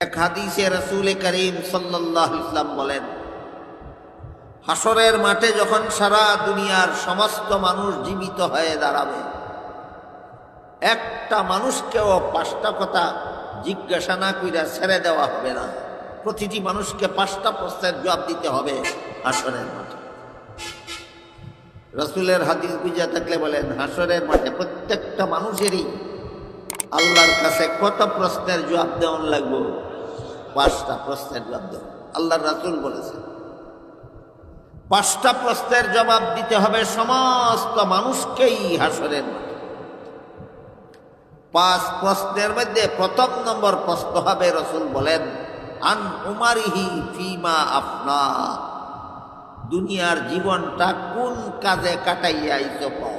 এক হাদিসে রসুল করিম বলেন হাসরের মাঠে যখন সারা দুনিয়ার সমস্ত মানুষ জীবিত হয়ে দাঁড়াবে, একটা মানুষকেও পাঁচটা কথা জিজ্ঞাসা না কইরা ছেড়ে দেওয়া হবে না। প্রতিটি মানুষকে পাঁচটা প্রশ্নের জবাব দিতে হবে হাসরের মাঠে। রসুলের হাদিস বুঝা থাকলে বলেন হাসরের মাঠে প্রত্যেকটা মানুষেরই আল্লাহর কাছে কত প্রশ্নের জবাব দেওয়ান লাগবো? পাঁচটা প্রশ্নের জবাব দেওয়া আল্লাহর রাসুল বলেছেন, পাঁচটা প্রশ্নের জবাব দিতে হবে সমস্ত মানুষকেই হাসরের পাঁচ প্রশ্নের মধ্যে প্রথম নম্বর প্রশ্ন হবে, রসুল বলেন, আন উমারিহি ফিমা আপনা দুনিয়ার জীবনটা কোন কাজে কাটাইয়া পাও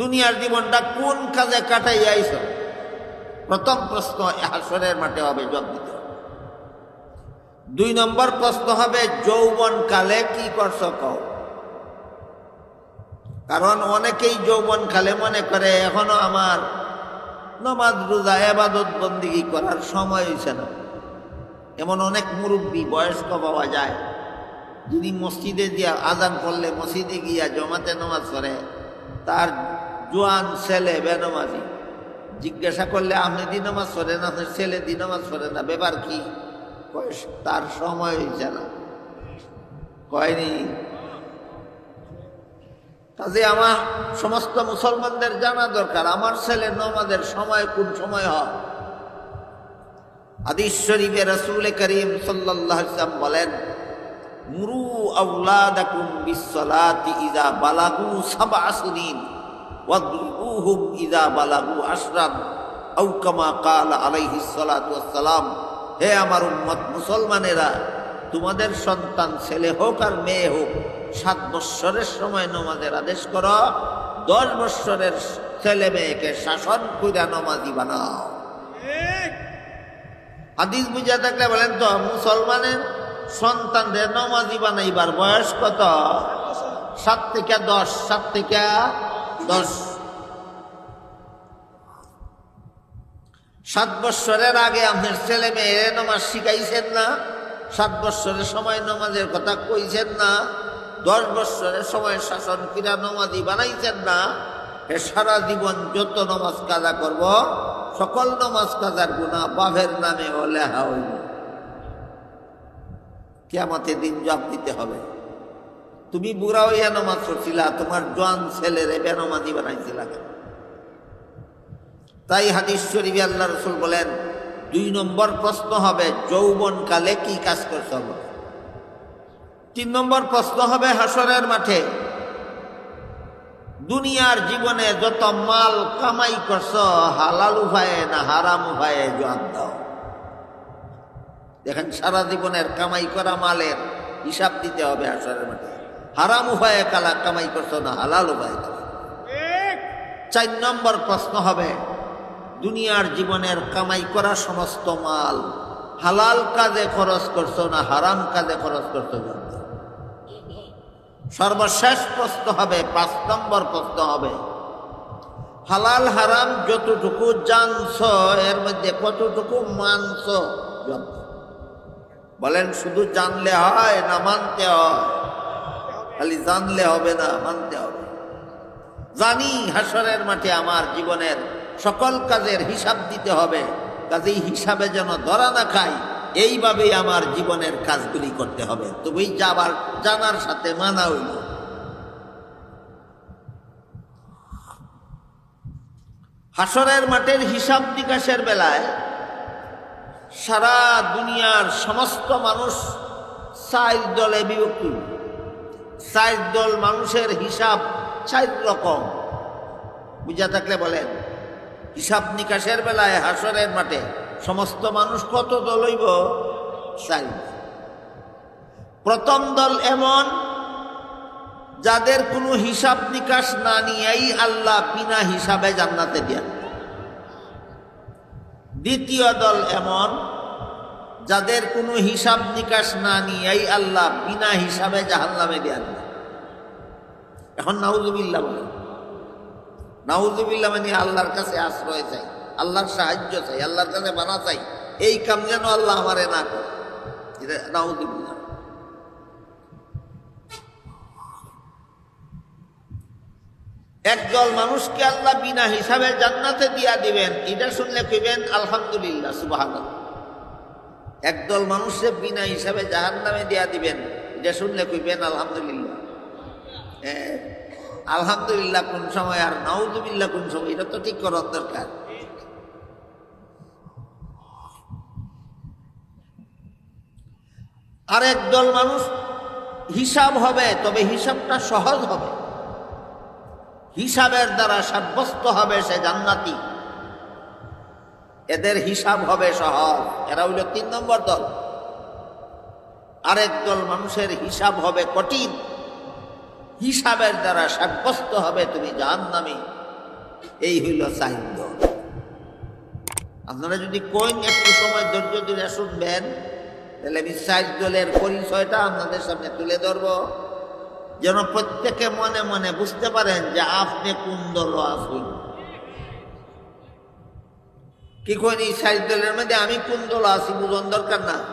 দুনিয়ার জীবনটা কোন কাজে কাটাইয়া আইস প্রথম প্রশ্ন হাসরের মাঠে হবে জব দিতে দুই নম্বর প্রশ্ন হবে যৌবন কালে কি করছ কও? কারণ অনেকেই যৌবন কালে মনে করে, এখনও আমার নমাজ, রোজা, এবাদত বন্দিগি করার সময় হয়েছে না। এমন অনেক মুরব্বী বয়স্ক পাওয়া যায়, যিনি মসজিদে দিয়া আজান করলে মসজিদে গিয়া জমাতে নামাজ করে তার জোয়ান ছেলে বেনমাজি। জিজ্ঞাসা করলে, আপনি দিনমাজ পড়েন আপনার ছেলে দিনমাজ পড়ে না? ব্যাপার কি? তার সময় হয়েছে না। কয়নি? কাজে আমার সমস্ত মুসলমানদের জানা দরকার, আমার ছেলে নমাজের সময় কোন সময় হয়? শরীফে রসুল করিম আলাইহি বলেন, মুরু আওলাদাকুম বিসসালাতি ইযা বালাগু সিনিন। ওয়াদরিবুহুম ইযা বালাগু আশরান আও কামা ক্বালা আলাইহিস সালাতু ওয়াসসালাম হে আমার উম্মত মুসলমানেরা তোমাদের সন্তান ছেলে হোক আর মেয়ে হোক সাত বৎসরের সময় নমাজের আদেশ করো দশ বৎসরের ছেলে মেয়েকে শাসন কইরা নমাজি বানাও। হাদিস বুঝা থাকলে বলেন তো মুসলমানের সন্তানদের নমাজি বানাইবার বয়স কত? সাত থেকে দশ সাত থেকে সাত বৎসরের আগে আপনার ছেলে মেয়ে নমাজ শিখাইছেন না? সাত বৎসরের সময় নমাজের কথা কইছেন না? দশ বৎসরের সময় শাসন ক্রীড়া নমাজি বানাইছেন না? এ সারা জীবন যত নমাজ কাজা করব, সকল নমাজ কাজার গুণা বাভের নামে ও লেহা হইব কেমতে দিন জব দিতে হবে। তুমি বুড়া হইয়া নমাজ পড়ছিলা, তোমার জোয়ান ছেলেরে বেনমাজি বানাইছিলা কেন? তাই হাদিস আল্লাহ রসুল বলেন, দুই নম্বর প্রশ্ন হবে যৌবন কালে কি কাজ হবে? তিন নম্বর প্রশ্ন হবে হাসরের মাঠে দুনিয়ার জীবনে যত মাল কামাই করছ, হালাল উপায়ে না হারাম উপায়ে জবাব দাও? দেখেন, সারা জীবনের কামাই করা মালের হিসাব দিতে হবে হাসরের মাঠে। হারাম উপায়ে কালা কামাই করছ না হালাল উপায়ে কামাই চার নম্বর প্রশ্ন হবে দুনিয়ার জীবনের কামাই করা সমস্ত মাল হালাল কাজে খরচ করছ না হারাম কাজে খরচ করছ সর্বশেষ প্রশ্ন হবে পাঁচ নম্বর প্রশ্ন হবে হালাল হারাম যতটুকু জানছ এর মধ্যে কতটুকু মানছ? বলেন শুধু জানলে হয় না মানতে হয়? খালি জানলে হবে না, মানতে হবে। জানি হাসরের মাঠে আমার জীবনের সকল কাজের হিসাব দিতে হবে, কাজেই হিসাবে যেন ধরা না খাই, এইভাবেই আমার জীবনের কাজগুলি করতে হবে। তুমি যাবার, জানার সাথে মানা হইল। হাসরের মাঠের হিসাব নিকাশের বেলায় সারা দুনিয়ার সমস্ত মানুষ চার দলে বিভক্তি। চার দল মানুষের হিসাব চার রকম। বুঝা থাকলে বলেন, হিসাব নিকাশের বেলায় হাসরের মাঠে সমস্ত মানুষ কত দল হইব? চার প্রথম দল এমন, যাদের কোনো হিসাব নিকাশ না নিয়েই আল্লাহ বিনা হিসাবে জান্নাতে দেন। দ্বিতীয় দল এমন যাদের কোনো হিসাব নিকাশ না নিয়ে এই আল্লাহ বিনা হিসাবে জাহান্নামে দেন এখন নাউজুবিল্লা বলে নাউজুবিল্লা মানে আল্লাহর কাছে আশ্রয় চাই, আল্লাহর সাহায্য চাই, আল্লাহর কাছে বানা চাই। এই কাম যেন আল্লাহ আমারে না করে। এটা নাউজুবিল্লাহ। একদল মানুষকে আল্লাহ বিনা হিসাবে জান্নাতে দিয়া দিবেন, এটা শুনলে কইবেন, আলহামদুলিল্লাহ সুবাহ একদল মানুষে বিনা হিসাবে জাহান নামে দিয়া দিবেন এটা শুনলে কইবেন আলহামদুলিল্লাহ। হ্যাঁ, আলহামদুলিল্লাহ কোন সময় আর নাউজুবিল্লাহ কোন সময় এটা তো ঠিক করার দরকার। আর একদল মানুষ হিসাব হবে তবে হিসাবটা সহজ হবে। হিসাবের দ্বারা সাব্যস্ত হবে সে জান্নাতি। এদের হিসাব হবে সহজ। এরা হইল তিন নম্বর দল। আরেক দল মানুষের হিসাব হবে কঠিন। হিসাবের দ্বারা সাব্যস্ত হবে তুমি জাহান্নামী। এই হইল চাহিদ দল। আপনারা যদি কইন একটু সময় ধৈর্য ধরে শুনবেন, তাহলে আমি দলের পরিচয়টা আপনাদের সামনে তুলে ধরবো। যেন প্রত্যেকে মনে মনে বুঝতে পারেন যে আপনি কোন দল আসুন কি কোন এই সাইড দলের মধ্যে আমি কোন দল আছি, বুঝন দরকার না।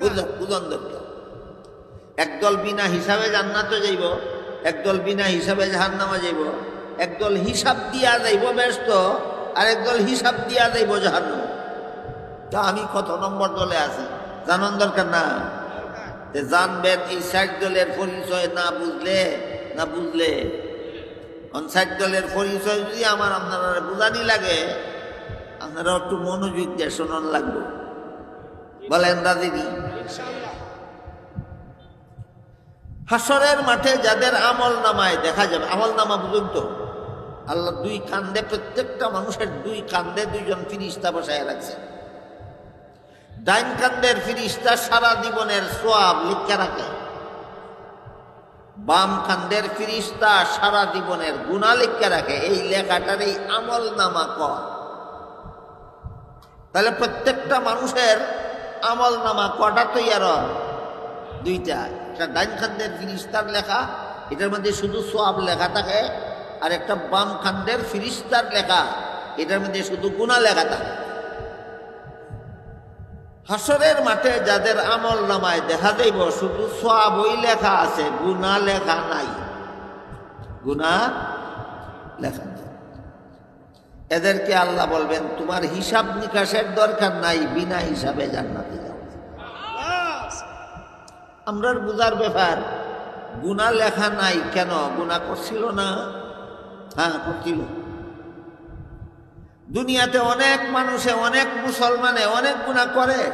বুঝ- বুঝন দরকার। একদল বিনা হিসাবে জান্নাতে যাইব, একদল বিনা হিসাবে জাহান্নামে যাইব, একদল হিসাব দিয়া যাইব ব্যস্ত, আর একদল হিসাব দিয়া যাইব জাহান্নাম। তা আমি কত নম্বর দলে আছি? জানান দরকার না। যে জানবেন এই ষাট দলের পরিচয় না বুঝলে না বুঝলে। ষাট দলের পরিচয় যদি আমার আপনারা বুঝানি লাগে আপনারা একটু মনোযোগ দিয়ে শোনান লাগবে। বলেন রাজিনী হাসরের মাঠে যাদের আমল নামায় দেখা যাবে, আমল নামা বুঝুন তো। আল্লাহ দুই কান্দে, প্রত্যেকটা মানুষের দুই কান্দে দুইজন ফিরিস্তা বসায় রাখছে। ডাইন কান্দের ফিরিস্তা সারা জীবনের সোয়াব লিখে রাখে। বাম কান্দের ফিরিস্তা সারা জীবনের গুণা লিখে রাখে। এই লেখাটার এই আমল নামা কর তাহলে প্রত্যেকটা মানুষের আমল নামা কটা তৈয়ার? দুইটা। একটা ডাইন খান্দের ফিরিস্তার লেখা, এটার মধ্যে শুধু সোয়াব লেখা থাকে, আর একটা বাম খান্দের ফিরিস্তার লেখা, এটার মধ্যে শুধু গুণা লেখা থাকে। হাসরের মাঠে যাদের আমল নামায় দেখা যাইব, শুধু সোয়াবই লেখা আছে, গুণা লেখা নাই। গুণা লেখা এদেরকে আল্লাহ বলবেন, তোমার হিসাব নিকাশের দরকার নাই, বিনা হিসাবে জান্নাতে যাও। আমরার বুঝার ব্যাপার, গুণা লেখা নাই কেন? গুণা করছিল না? হ্যাঁ করছিল। দুনিয়াতে অনেক মানুষে, অনেক মুসলমানে অনেক গুণা করে।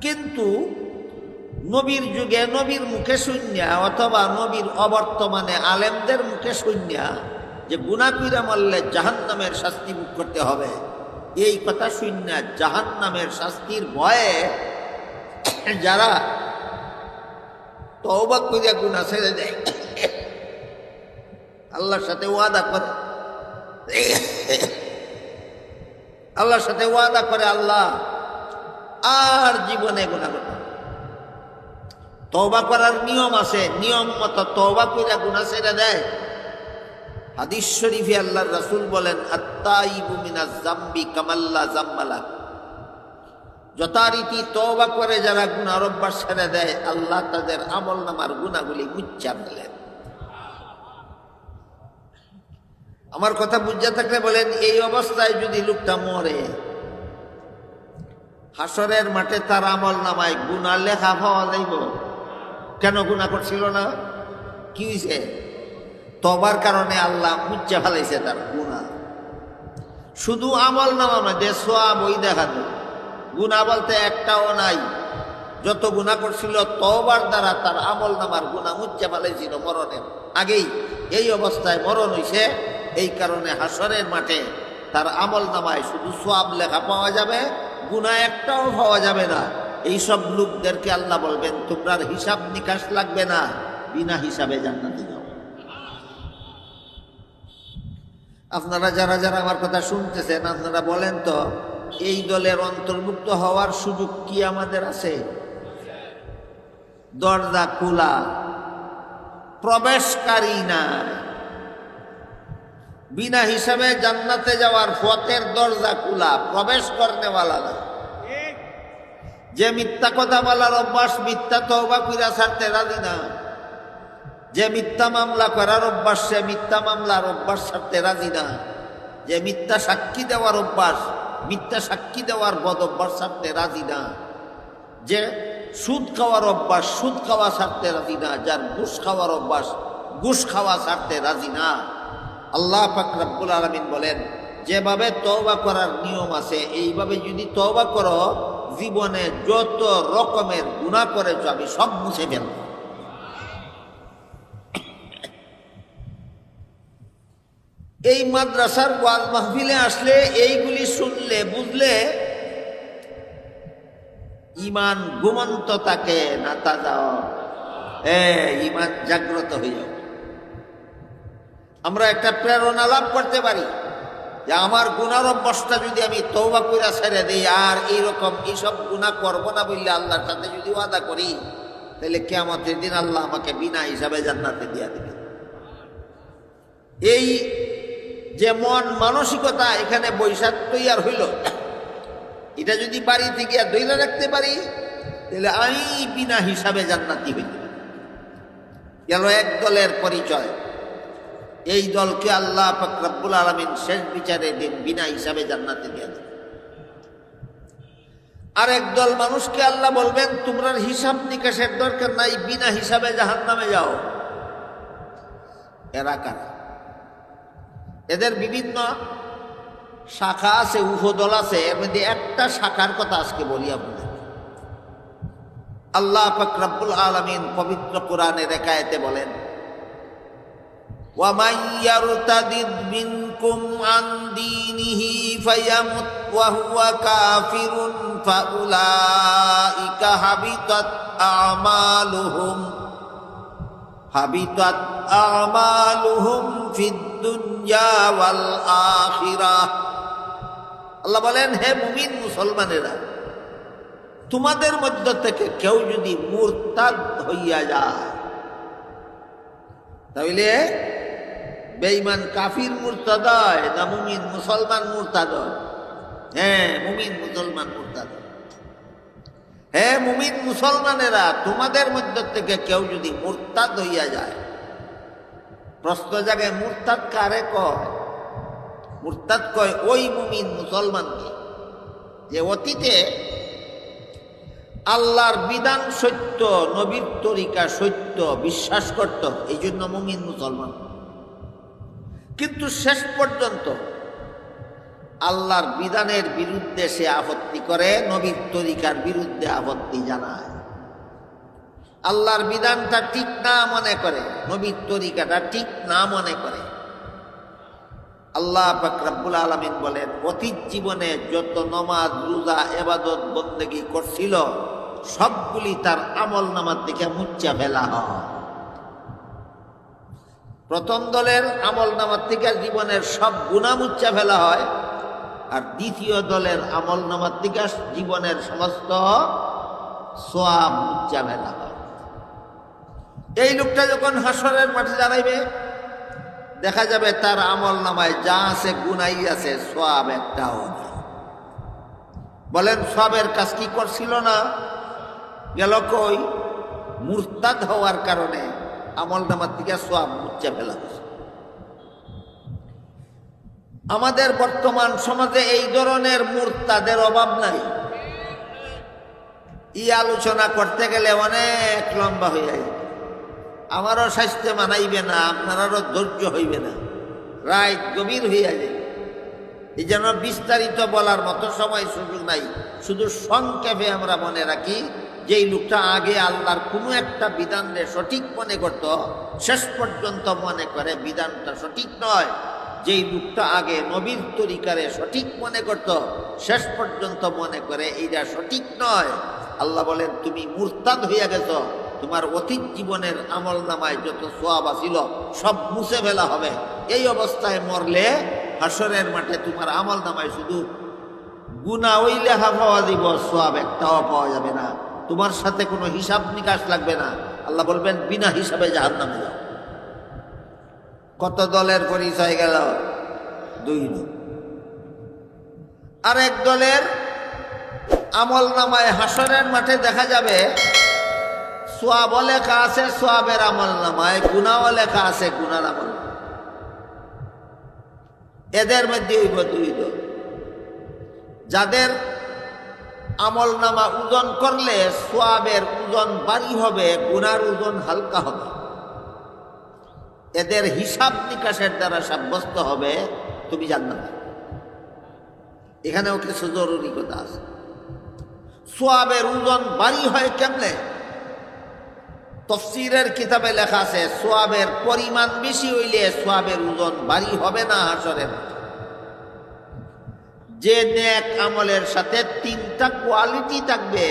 কিন্তু নবীর যুগে নবীর মুখে শূন্যা, অথবা নবীর অবর্তমানে আলেমদের মুখে শূন্যা। যে গুণা কইরা মারলে জাহান নামের শাস্তি মুখ করতে হবে। এই কথা শূন্য জাহান নামের শাস্তির ভয়ে যারা তওবা কইরা গুণা ছেড়ে দেয়, আল্লাহর সাথে ওয়াদা করে। আল্লাহর সাথে ওয়াদা করে আল্লাহ আর জীবনে গুণা করবে না। তওবা করার নিয়ম আছে, নিয়ম মতো তওবা কইরা গুণা ছেড়ে দেয়। হাদিস শরীফে আল্লাহর রাসূল বলেন জাম্বি কামাল্লা জাম্মালা। যথারীতি তওবা করে যারা গুনার অভ্যাস ছেড়ে দেয়, আল্লাহ তাদের আমল নামার গুণাগুলি মুচ্ছা ফেলেন আমার কথা বুঝা থাকলে বলেন, এই অবস্থায় যদি লোকটা মরে হাসরের মাঠে তার আমল নামায় গুণা লেখা পাওয়া যাইব? কেন গুণা করছিল না? কি হয়েছে তবার কারণে আল্লাহ মুচ্চা ফেলাইছে তার গুণা শুধু আমল নামা মধ্যে সোয়া বই দেখাতো গুণা বলতে একটাও নাই। যত গুণা করছিল তবার দ্বারা তার আমল নামার গুণা মুচ্চা ফেলাইছিল মরণের আগেই এই অবস্থায় মরণ হইছে। এই কারণে হাসরের মাঠে তার আমল নামায় শুধু সোয়াব লেখা পাওয়া যাবে গুণা একটাও পাওয়া যাবে না। এইসব লোকদেরকে আল্লাহ বলবেন তোমরা হিসাব নিকাশ লাগবে না। বিনা হিসাবে জান্নাতে যাও। আপনারা যারা যারা আমার কথা শুনতেছেন, আপনারা বলেন তো, এই দলের অন্তর্ভুক্ত হওয়ার সুযোগ কি আমাদের আছে? দরজা খোলা, প্রবেশকারী না বিনা হিসাবে জান্নাতে যাওয়ার পথের দরজা খোলা, প্রবেশ করনেওয়ালা না। যে মিথ্যা কথা বলার অভ্যাস, মিথ্যা তওবা কইরা ছাড়তে রাজি না। যে মিথ্যা মামলা করার অভ্যাস, সে মিথ্যা মামলার অভ্যাস ছাড়তে রাজি না। যে মিথ্যা সাক্ষী দেওয়ার অভ্যাস, মিথ্যা সাক্ষী দেওয়ার বদ অভ্যাস ছাড়তে রাজি না। যে সুদ খাওয়ার অভ্যাস, সুদ খাওয়া ছাড়তে রাজি না। যার ঘুষ খাওয়ার অভ্যাস, ঘুষ খাওয়া ছাড়তে রাজি না। আল্লাহ ফাকরাবুল আলমিন বলেন, যেভাবে তওবা করার নিয়ম আছে, এইভাবে যদি তওবা করো, জীবনে যত রকমের গুণা করেছ, আমি সব মুছে ফেলব। এই মাদ্রাসার ওয়াজ মাহফিলে আসলে এইগুলি শুনলে, বুঝলে? ইমান ঘুমন্ত তাকে না তাজা। এ, ইমান জাগ্রত হয়ে যাও। আমরা একটা প্রেরণা লাভ করতে পারি যে আমার গুণার অভ্যাসটা যদি আমি তৌবা কইরা ছেড়ে দিই, আর এইরকম এইসব গুণা করব না বললে আল্লাহর সাথে যদি ওয়াদা করি, তাহলে কে কেমতের দিন আল্লাহ আমাকে বিনা হিসাবে জান্নাতে দিয়া দেবে। এই যে মন মানসিকতা এখানে বৈশাখ তৈয়ার হইল। এটা যদি বাড়ি থেকে দইলা রাখতে পারি, তাহলে আমি বিনা হিসাবে জান্নাতি পারি গেল এক দলের পরিচয়। এই দলকে আল্লাহ ফকরাবুল আলমিন শেষ বিচারে দিন, বিনা হিসাবে জান্নাতে দিয়ে দেন আর একদল মানুষকে আল্লাহ বলবেন তোমরা হিসাব নিকাশের দরকার নাই, বিনা হিসাবে জাহান নামে যাও। এরা কারা? এদের বিভিন্ন শাখা আছে উপদল আছে এর মধ্যে একটা শাখার কথা আজকে বলি আপনাদের আল্লাহ ফকরাবুল আলমিন পবিত্র কোরআনের একায়েতে বলেন ومن يرتد منكم عن دينه فيمت وهو كافر فأولئك حبطت أعمالهم হাবিতাত আমালুহুম ফিদ দুনিয়া ওয়াল আখিরাহ আল্লাহ বলেন, হে মুমিন মুসলমানেরা, তোমাদের মধ্য থেকে কেউ যদি মুরতাদ হইয়া যায়, তাহলে বেঈমান কাফির মুরতাদ হয় না মুমিন মুসলমান মুরতাদ হ্যাঁ মুমিন মুসলমান মুরতাদ হয়। মুমিন মুসলমানেরা, তোমাদের মধ্য থেকে কেউ যদি মুরতাদ হইয়া যায়, প্রশ্ন জায়গায় মুরতাদ কারে কয়? মুরতাদ কয়, ওই মুমিন মুসলমানকে যে অতীতে আল্লাহর বিধান সত্য, নবীর তরিকা সত্য বিশ্বাস করত এই জন্য মুমিন মুসলমান। কিন্তু শেষ পর্যন্ত আল্লাহর বিধানের বিরুদ্ধে সে আপত্তি করে, নবীর তরিকার বিরুদ্ধে আপত্তি জানায়। আল্লাহর বিধানটা ঠিক না মনে করে, নবীর তরিকাটা ঠিক না মনে করে। আল্লাহ ফাকরাবুল আলমিন বলেন, অতীত জীবনে যত নমাজ, রোজা এবাদত বন্দেগি করছিল, সবগুলি তার আমল নামার দিকে মুচ্চা ফেলা হয়। প্রথম দলের আমল নামার থেকে জীবনের সব গুণা মুচ্চা ফেলা হয় আর দ্বিতীয় দলের আমল নামার থেকে জীবনের সমস্ত সোয়াব হয় এই লোকটা যখন হাসরের মাঠে দাঁড়াইবে, দেখা যাবে তার আমল নামায় যা আছে গুনাই আছে, সোয়াব একটাও বলেন সবের কাজ কি করছিল না? গেল কই? মুরতাদ হওয়ার কারণে আমল নামার থেকে সোয়াব মুচ্চা ফেলা হয়েছে আমাদের বর্তমান সমাজে এই ধরনের মূর্তাদের অভাব নাই। ই আলোচনা করতে গেলে অনেক লম্বা হয়ে যায় আমারও স্বাস্থ্য মানাইবে না আপনারও ধৈর্য হইবে না। রায় গভীর হইয়া যায় এই যেন বিস্তারিত বলার মতো সময় সুযোগ নাই। শুধু সংক্ষেপে আমরা মনে রাখি যে লোকটা আগে আল্লাহর কোনো একটা বিধানরে সঠিক মনে করত, শেষ পর্যন্ত মনে করে বিধানটা সঠিক নয়। যেই লোকটা আগে নবীর তরিকারে সঠিক মনে করত, শেষ পর্যন্ত মনে করে এইটা সঠিক নয়। আল্লাহ বলেন, তুমি মুরতাদ হইয়া গেছ। তোমার অতীত জীবনের আমল নামায় যত সোয়াব আসিল, সব মুছে ফেলা হবে। এই অবস্থায় মরলে হাসরের মাঠে তোমার আমল নামায় শুধু গুণা ওই লেখা পাওয়া দিব সোয়াব একটাও পাওয়া যাবে না। তোমার সাথে কোনো হিসাব নিকাশ লাগবে না। আল্লাহ বলবেন, বিনা হিসাবে জাহার নামে যাও। কত দলের পরিচয় গেল? দুই লোক আর এক দলের আমল নামায় হাসরের মাঠে দেখা যাবে, সোয়াব লেখা আছে সোয়াবের আমল নামায় গুণাও লেখা আছে গুনার আমল এদের মধ্যে হইব দুই দল। যাদের আমল নামা ওজন করলে সোয়াবের ওজন বাড়ি হবে, গুনার ওজন হালকা হবে। এদের হিসাব নিকাশের দ্বারা সাব্যস্ত হবে, তুমি জান্নাত এখানেও কিছু জরুরি কথা আছে। সোয়াবের ওজন বাড়ি হয় কেমনে? তফসিরের কিতাবে লেখা আছে, সোয়াবের পরিমাণ বেশি হইলে সোয়াবের ওজন বাড়ি হবে না হাসরের যে নেক আমলের সাথে তিনটা কোয়ালিটি থাকবে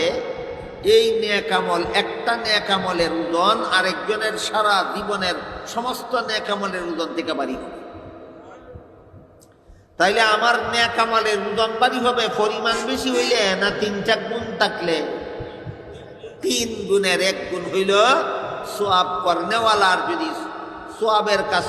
এই নেক আমল, একটা নেক আমলের ওজন আরেকজনের সারা জীবনের সমস্ত নেক উদন থেকে বাড়ি হবে। তাইলে আমার নেক আমলের ওজন বাড়ি হবে, পরিমাণ বেশি হইলে না তিন চার গুণ থাকলে? তিন গুণের এক গুণ হইল সোয়াব করনেওয়ালার যদি সোয়াবের কাজ